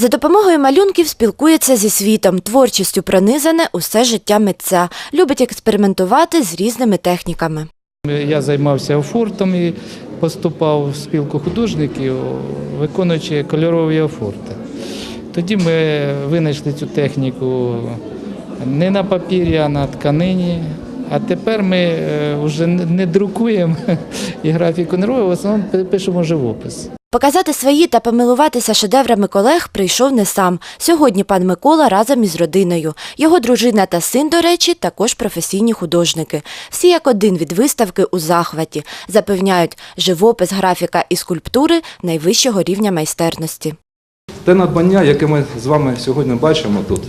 За допомогою малюнків спілкується зі світом, творчістю пронизане усе життя митця. Любить експериментувати з різними техніками. Я займався офортом і поступав в спілку художників, виконуючи кольорові офорти. Тоді ми винайшли цю техніку не на папірі, а на тканині. А тепер ми вже не друкуємо і графіку не робимо, в основному пишемо живопис. Показати свої та помилуватися шедеврами колег прийшов не сам. Сьогодні пан Микола разом із родиною. Його дружина та син, до речі, також професійні художники. Всі як один від виставки у захваті. Запевняють, живопис, графіка і скульптури найвищого рівня майстерності. Те надбання, яке ми з вами сьогодні бачимо тут,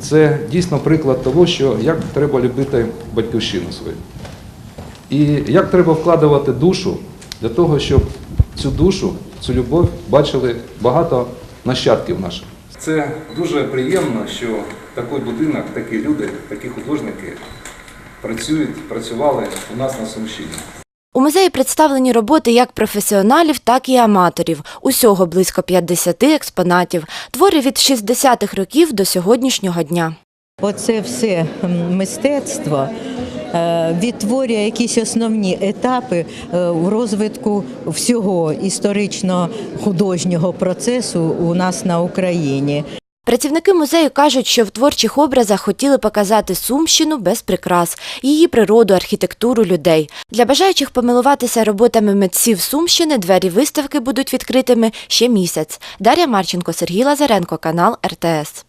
це дійсно приклад того, що як треба любити батьківщину свою. І як треба вкладувати душу для того, щоб цю душу, цю любов бачили багато нащадків наших. Це дуже приємно, що такий будинок, такі люди, такі художники працюють, працювали у нас на Сумщині. У музеї представлені роботи як професіоналів, так і аматорів. Усього близько 50 експонатів. Твори від 60-х років до сьогоднішнього дня. Оце все мистецтво відтворює якісь основні етапи е, у розвитку всього історично художнього процесу у нас на Україні. Працівники музею кажуть, що в творчих образах хотіли показати Сумщину без прикрас, її природу, архітектуру людей. Для бажаючих помилуватися роботами митців Сумщини двері виставки будуть відкритими ще місяць. Дар'я Марченко, Сергій Лазаренко, канал РТС.